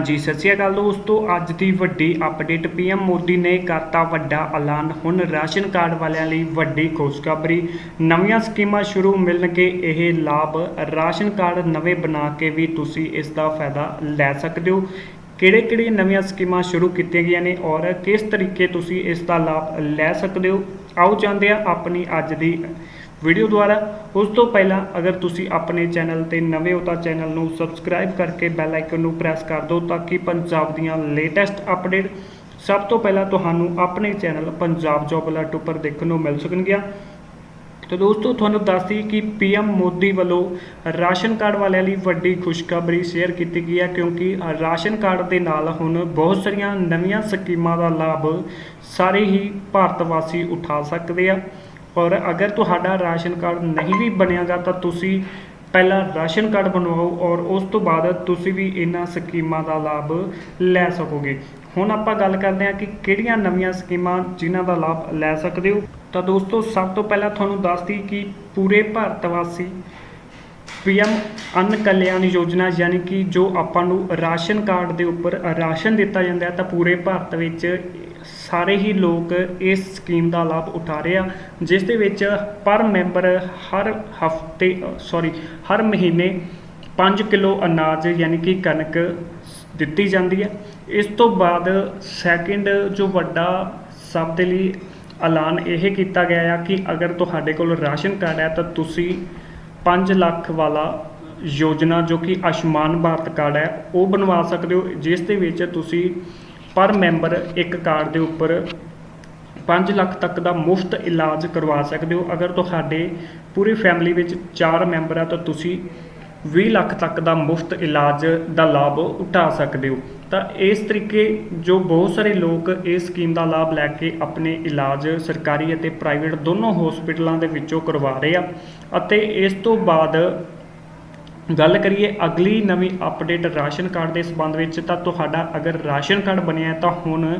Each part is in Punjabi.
ਜੀ ਸਤਿ ਸ਼੍ਰੀ ਅਕਾਲ ਦੋਸਤੋ। ਅੱਜ ਦੀ ਵੱਡੀ ਅਪਡੇਟ ਪੀਐਮ ਮੋਦੀ ਨੇ ਕਰਤਾ ਵੱਡਾ ਐਲਾਨ। ਹੁਣ ਰਾਸ਼ਨ ਕਾਰਡ ਵਾਲਿਆਂ ਲਈ ਵੱਡੀ ਖੁਸ਼ਖਬਰੀ। ਨਵੀਆਂ ਸਕੀਮਾਂ ਸ਼ੁਰੂ ਮਿਲਣਗੇ, ਇਹ ਲਾਭ। ਰਾਸ਼ਨ ਕਾਰਡ ਨਵੇਂ ਬਣਾ ਕੇ ਵੀ ਤੁਸੀਂ ਇਸ ਦਾ ਫਾਇਦਾ ਲੈ ਸਕਦੇ ਹੋ। ਕਿਹੜੇ ਕਿਹੜੇ ਨਵੀਆਂ ਸਕੀਮਾਂ ਸ਼ੁਰੂ ਕੀਤੀਆਂ ਗਈਆਂ ਨੇ ਔਰ ਕਿਸ ਤਰੀਕੇ ਤੁਸੀਂ ਇਸ ਦਾ ਲਾਭ ਲੈ ਸਕਦੇ ਹੋ? ਆਓ ਜਾਣਦੇ ਹਾਂ ਆਪਣੀ ਅੱਜ ਦੀ ਵੀਡੀਓ ਦੁਆਰਾ। ਉਸ ਤੋਂ ਪਹਿਲਾਂ ਅਗਰ ਤੁਸੀਂ ਆਪਣੇ ਚੈਨਲ ਤੇ ਨਵੇਂ ਹੋ ਤਾਂ ਚੈਨਲ ਨੂੰ ਸਬਸਕ੍ਰਾਈਬ ਕਰਕੇ ਬੈਲ ਆਈਕਨ ਨੂੰ ਪ੍ਰੈਸ ਕਰ ਦਿਓ ਤਾਂ ਕਿ ਪੰਜਾਬ ਦੀਆਂ ਲੇਟੈਸਟ ਅਪਡੇਟ ਸਭ ਤੋਂ ਪਹਿਲਾਂ ਤੁਹਾਨੂੰ ਆਪਣੇ ਚੈਨਲ ਪੰਜਾਬ ਜੋਬ ਅਲਰਟ ਉੱਪਰ ਦੇਖਣ ਨੂੰ ਮਿਲ ਸਕਣਗੀਆਂ। ਤਾਂ ਦੋਸਤੋ, ਤੁਹਾਨੂੰ ਦੱਸਦੀ ਦਈਏ ਕਿ ਪੀਐਮ ਮੋਦੀ ਵੱਲੋਂ ਰਾਸ਼ਨ ਕਾਰਡ ਵਾਲਿਆਂ ਲਈ ਵੱਡੀ ਖੁਸ਼ਖਬਰੀ ਸ਼ੇਅਰ ਕੀਤੀ ਗਈ ਹੈ ਕਿਉਂਕਿ ਰਾਸ਼ਨ ਕਾਰਡ ਦੇ ਨਾਲ ਹੁਣ ਬਹੁਤ ਸਾਰੀਆਂ ਨਵੀਆਂ ਸਕੀਮਾਂ ਦਾ ਲਾਭ ਸਾਰੇ ਹੀ ਭਾਰਤ ਵਾਸੀ ਉਠਾ ਸਕਦੇ ਆ। ਔਰ ਅਗਰ ਤੁਹਾਡਾ ਰਾਸ਼ਨ ਕਾਰਡ ਨਹੀਂ ਵੀ ਬਣਿਆਗਾ ਤਾਂ ਤੁਸੀਂ ਪਹਿਲਾਂ ਰਾਸ਼ਨ ਕਾਰਡ ਬਣਵਾਓ ਔਰ ਉਸ ਤੋਂ ਬਾਅਦ ਤੁਸੀਂ ਵੀ ਇਹਨਾਂ ਸਕੀਮਾਂ ਦਾ ਲਾਭ ਲੈ ਸਕੋਗੇ। ਹੁਣ ਆਪਾਂ ਗੱਲ ਕਰਦੇ ਹਾਂ ਕਿ ਕਿਹੜੀਆਂ ਨਵੀਆਂ ਸਕੀਮਾਂ ਜਿਨ੍ਹਾਂ ਦਾ ਲਾਭ ਲੈ ਸਕਦੇ ਹੋ। ਤਾਂ ਦੋਸਤੋ, ਸਭ ਤੋਂ ਪਹਿਲਾਂ ਤੁਹਾਨੂੰ ਦੱਸਦੀ ਕਿ ਪੂਰੇ ਭਾਰਤ ਵਾਸੀ ਪੀਐਮ ਅੰਨ ਕਲਿਆਣ ਯੋਜਨਾ ਯਾਨੀ ਕਿ ਜੋ ਆਪਾਂ ਨੂੰ ਰਾਸ਼ਨ ਕਾਰਡ ਦੇ ਉੱਪਰ ਰਾਸ਼ਨ ਦਿੱਤਾ ਜਾਂਦਾ ਹੈ, ਤਾਂ ਪੂਰੇ ਭਾਰਤ ਵਿੱਚ ਸਾਰੇ ਹੀ ਲੋਕ ਇਸ ਸਕੀਮ ਦਾ ਲਾਭ ਉਠਾ ਰਹੇ ਆ, ਜਿਸ ਦੇ ਵਿੱਚ ਪਰ ਮੈਂਬਰ ਹਰ ਹਫ਼ਤੇ ਸੌਰੀ ਹਰ ਮਹੀਨੇ 5 ਕਿਲੋ ਅਨਾਜ ਯਾਨੀ ਕਿ ਕਣਕ ਦਿੱਤੀ ਜਾਂਦੀ ਹੈ। ਇਸ ਤੋਂ ਬਾਅਦ ਸੈਕਿੰਡ ਜੋ ਵੱਡਾ ਸਭ ਦੇ ਲਈ ਐਲਾਨ ਇਹ ਕੀਤਾ ਗਿਆ ਆ ਕਿ ਅਗਰ ਤੁਹਾਡੇ ਕੋਲ ਰਾਸ਼ਨ ਕਾਰਡ ਹੈ ਤਾਂ ਤੁਸੀਂ 5 ਲੱਖ ਵਾਲਾ ਯੋਜਨਾ ਜੋ ਕਿ ਆਯੁਸ਼ਮਾਨ ਭਾਰਤ ਕਾਰਡ ਹੈ, ਉਹ ਬਣਵਾ ਸਕਦੇ ਹੋ, ਜਿਸ ਦੇ ਵਿੱਚ ਤੁਸੀਂ ਪਰ ਮੈਂਬਰ ਇੱਕ ਕਾਰਡ ਦੇ ਉੱਪਰ 5 ਲੱਖ ਤੱਕ ਦਾ ਮੁਫਤ ਇਲਾਜ ਕਰਵਾ ਸਕਦੇ ਹੋ। ਅਗਰ ਤੁਹਾਡੇ ਪੂਰੀ ਫੈਮਿਲੀ ਵਿੱਚ 4 ਮੈਂਬਰ ਆ, ਤਾਂ ਤੁਸੀਂ 20 ਲੱਖ ਤੱਕ ਦਾ ਮੁਫਤ ਇਲਾਜ ਦਾ ਲਾਭ ਉਠਾ ਸਕਦੇ ਹੋ। ਤਾਂ ਇਸ ਤਰੀਕੇ ਜੋ ਬਹੁਤ ਸਾਰੇ ਲੋਕ ਇਸ ਸਕੀਮ ਦਾ ਲਾਭ ਲੈ ਕੇ ਆਪਣੇ ਇਲਾਜ ਸਰਕਾਰੀ ਅਤੇ ਪ੍ਰਾਈਵੇਟ ਦੋਨੋਂ ਹਸਪੀਟਲਾਂ ਦੇ ਵਿੱਚੋਂ ਕਰਵਾ ਰਹੇ ਆ ਅਤੇ ਇਸ ਤੋਂ ਬਾਅਦ ਗੱਲ ਕਰੀਏ ਅਗਲੀ ਨਵੀਂ ਅਪਡੇਟ ਰਾਸ਼ਨ ਕਾਰਡ ਦੇ ਸੰਬੰਧ ਵਿੱਚ, ਤਾਂ ਤੁਹਾਡਾ ਅਗਰ ਰਾਸ਼ਨ ਕਾਰਡ ਬਣਿਆ ਤਾਂ ਹੁਣ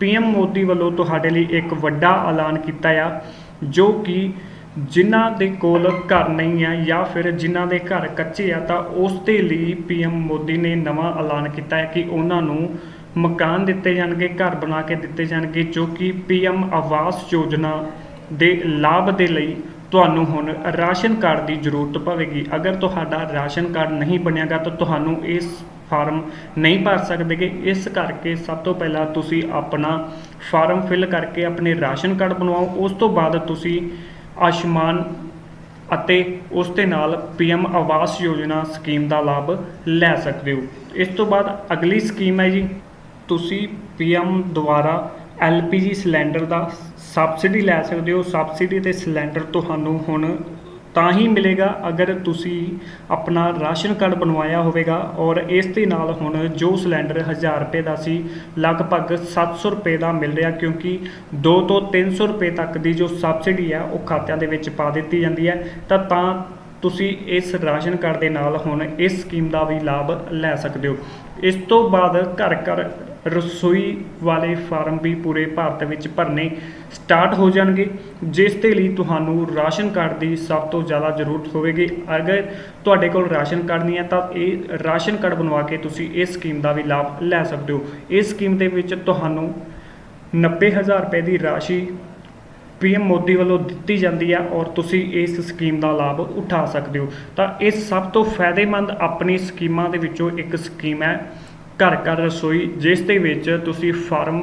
ਪੀਐਮ ਮੋਦੀ ਵੱਲੋਂ ਤੁਹਾਡੇ ਲਈ ਇੱਕ ਵੱਡਾ ਐਲਾਨ ਕੀਤਾ ਆ, ਜੋ ਕਿ ਜਿਨ੍ਹਾਂ ਦੇ ਕੋਲ ਘਰ ਨਹੀਂ ਆ ਜਾਂ ਫਿਰ ਜਿਨ੍ਹਾਂ ਦੇ ਘਰ ਕੱਚੇ ਆ, ਤਾਂ ਉਸ ਦੇ ਲਈ ਪੀਐਮ ਮੋਦੀ ਨੇ ਨਵਾਂ ਐਲਾਨ ਕੀਤਾ ਹੈ ਕਿ ਉਹਨਾਂ ਨੂੰ ਮਕਾਨ ਦਿੱਤੇ ਜਾਣਗੇ, ਘਰ ਬਣਾ ਕੇ ਦਿੱਤੇ ਜਾਣਗੇ, ਜੋ ਕਿ ਪੀਐਮ ਆਵਾਸ ਯੋਜਨਾ ਦੇ ਲਾਭ ਦੇ ਲਈ ਤੁਹਾਨੂੰ ਹੁਣ ਰਾਸ਼ਨ ਕਾਰਡ ਦੀ ਜ਼ਰੂਰਤ ਪਵੇਗੀ। ਅਗਰ ਤੁਹਾਡਾ ਰਾਸ਼ਨ ਕਾਰਡ ਨਹੀਂ ਬਣਿਆਗਾ ਤਾਂ ਤੁਹਾਨੂੰ ਇਸ ਫਾਰਮ ਨਹੀਂ ਭਰ ਸਕਦੇਗੇ। ਇਸ ਕਰਕੇ ਸਭ ਤੋਂ ਪਹਿਲਾਂ ਤੁਸੀਂ ਆਪਣਾ ਫਾਰਮ ਫਿਲ ਕਰਕੇ ਆਪਣੇ ਰਾਸ਼ਨ ਕਾਰਡ ਬਣਵਾਓ। ਉਸ ਤੋਂ ਬਾਅਦ ਤੁਸੀਂ ਆਯੁਸ਼ਮਾਨ ਅਤੇ ਉਸ ਦੇ ਨਾਲ ਪੀਐਮ ਆਵਾਸ ਯੋਜਨਾ ਸਕੀਮ ਦਾ ਲਾਭ ਲੈ ਸਕਦੇ ਹੋ। ਇਸ ਤੋਂ ਬਾਅਦ ਅਗਲੀ ਸਕੀਮ ਹੈ ਜੀ, ਤੁਸੀਂ ਪੀਐਮ ਦੁਆਰਾ ਐਲਪੀਜੀ ਸਿਲੰਡਰ ਦਾ ਸਬਸਿਡੀ ਲੈ ਸਕਦੇ ਹੋ। ਸਬਸਿਡੀ ਤੇ ਸਿਲੰਡਰ ਤੁਹਾਨੂੰ ਹੁਣ ਤਾਂ ਹੀ ਮਿਲੇਗਾ ਅਗਰ ਤੁਸੀਂ ਆਪਣਾ ਰਾਸ਼ਨ ਕਾਰਡ ਬਣਵਾਇਆ ਹੋਵੇਗਾ ਔਰ ਇਸ ਦੇ ਨਾਲ ਹੁਣ ਜੋ ਸਿਲੰਡਰ 1000 ਰੁਪਏ ਦਾ ਸੀ, ਲਗਭਗ 700 ਰੁਪਏ ਦਾ ਮਿਲ ਰਿਹਾ ਕਿਉਂਕਿ 2 ਤੋਂ 300 ਰੁਪਏ ਤੱਕ ਦੀ ਜੋ ਸਬਸਿਡੀ ਹੈ, ਉਹ ਖਾਤਿਆਂ ਦੇ ਵਿੱਚ ਪਾ ਦਿੱਤੀ ਜਾਂਦੀ ਹੈ। ਤਾਂ ਤਾਂ ਤੁਸੀਂ ਇਸ ਰਾਸ਼ਨ ਕਾਰਡ ਦੇ ਨਾਲ ਹੁਣ ਇਸ ਸਕੀਮ ਦਾ ਵੀ ਲਾਭ ਲੈ ਸਕਦੇ ਹੋ। ਇਸ ਤੋਂ ਬਾਅਦ ਘਰ ਘਰ ਰਸੋਈ ਵਾਲੇ ਫਾਰਮ ਵੀ ਪੂਰੇ ਭਾਰਤ ਵਿੱਚ ਭਰਨੇ ਸਟਾਰਟ ਹੋ ਜਾਣਗੇ, ਜਿਸ ਦੇ ਲਈ ਤੁਹਾਨੂੰ ਰਾਸ਼ਨ ਕਾਰਡ ਦੀ ਸਭ ਤੋਂ ਜ਼ਿਆਦਾ ਜ਼ਰੂਰਤ ਹੋਵੇਗੀ। ਅਗਰ ਤੁਹਾਡੇ ਕੋਲ ਰਾਸ਼ਨ ਕਾਰਡ ਨਹੀਂ ਹੈ ਤਾਂ ਇਹ ਰਾਸ਼ਨ ਕਾਰਡ ਬਣਵਾ ਕੇ ਤੁਸੀਂ ਇਸ ਸਕੀਮ ਦਾ ਵੀ ਲਾਭ ਲੈ ਸਕਦੇ ਹੋ। ਇਸ ਸਕੀਮ ਦੇ ਵਿੱਚ ਤੁਹਾਨੂੰ 90000 ਰੁਪਏ ਦੀ ਰਾਸ਼ੀ ਪੀਐਮ ਮੋਦੀ ਵੱਲੋਂ ਦਿੱਤੀ ਜਾਂਦੀ ਹੈ ਔਰ ਤੁਸੀਂ ਇਸ ਸਕੀਮ ਦਾ ਲਾਭ ਉਠਾ ਸਕਦੇ ਹੋ। ਤਾਂ ਇਹ ਸਭ ਤੋਂ ਫਾਇਦੇਮੰਦ ਆਪਣੀ ਸਕੀਮਾਂ ਦੇ ਵਿੱਚੋਂ ਇੱਕ ਸਕੀਮ ਹੈ ਘਰ ਘਰ ਰਸੋਈ, ਜਿਸ ਦੇ ਵਿੱਚ ਤੁਸੀਂ ਫਾਰਮ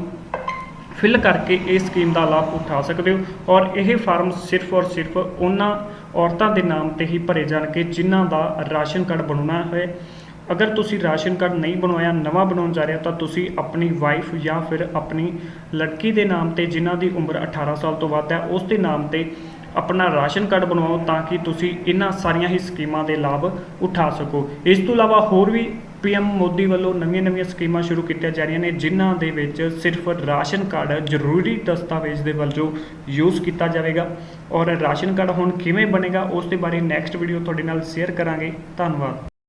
ਫਿਲ ਕਰਕੇ ਇਸ ਸਕੀਮ ਦਾ ਲਾਭ ਉਠਾ ਸਕਦੇ ਹੋ ਔਰ ਇਹ ਫਾਰਮ ਸਿਰਫ ਔਰ ਸਿਰਫ ਉਹਨਾਂ ਔਰਤਾਂ ਦੇ ਨਾਮ ਤੇ ਹੀ ਭਰੇ ਜਾਣਗੇ ਜਿਨ੍ਹਾਂ ਦਾ ਰਾਸ਼ਨ ਕਾਰਡ ਬਣਾਉਣਾ ਹੈ ਅਗਰ ਤੁਸੀਂ ਰਾਸ਼ਨ ਕਾਰਡ ਨਹੀਂ ਬਣਵਾਇਆ, ਨਵਾਂ ਬਣਾਉਣ ਜਾ ਰਹੇ ਹੋ, ਤਾਂ ਤੁਸੀਂ ਆਪਣੀ ਵਾਈਫ ਜਾਂ ਫਿਰ ਆਪਣੀ ਲੜਕੀ ਦੇ ਨਾਮ ਤੇ, ਜਿਨ੍ਹਾਂ ਦੀ ਉਮਰ 18 ਸਾਲ ਤੋਂ ਵੱਧ ਹੈ, ਉਸ ਦੇ ਨਾਮ ਤੇ ਆਪਣਾ ਰਾਸ਼ਨ ਕਾਰਡ ਬਣਵਾਓ ਤਾਂ ਕਿ ਤੁਸੀਂ ਇਹਨਾਂ ਸਾਰੀਆਂ ਹੀ ਸਕੀਮਾਂ ਦੇ ਲਾਭ ਉਠਾ ਸਕੋ। ਇਸ ਤੋਂ ਇਲਾਵਾ ਹੋਰ ਵੀ ਪੀਐਮ ਮੋਦੀ ਵੱਲੋਂ ਨਵੀਆਂ-ਨਵੀਆਂ ਸਕੀਮਾਂ ਸ਼ੁਰੂ ਕੀਤੀਆਂ ਜਾ ਰਹੀਆਂ ਨੇ, ਜਿਨ੍ਹਾਂ ਦੇ ਵਿੱਚ ਸਿਰਫ ਰਾਸ਼ਨ ਕਾਰਡ ਜ਼ਰੂਰੀ ਦਸਤਾਵੇਜ਼ ਦੇ ਵਜੋਂ ਯੂਜ਼ ਕੀਤਾ ਜਾਵੇਗਾ ਔਰ ਰਾਸ਼ਨ ਕਾਰਡ ਹੁਣ ਕਿਵੇਂ ਬਣੇਗਾ, ਉਸ ਦੇ ਬਾਰੇ ਨੈਕਸਟ ਵੀਡੀਓ ਤੁਹਾਡੇ ਨਾਲ ਸ਼ੇਅਰ ਕਰਾਂਗੇ। ਧੰਨਵਾਦ।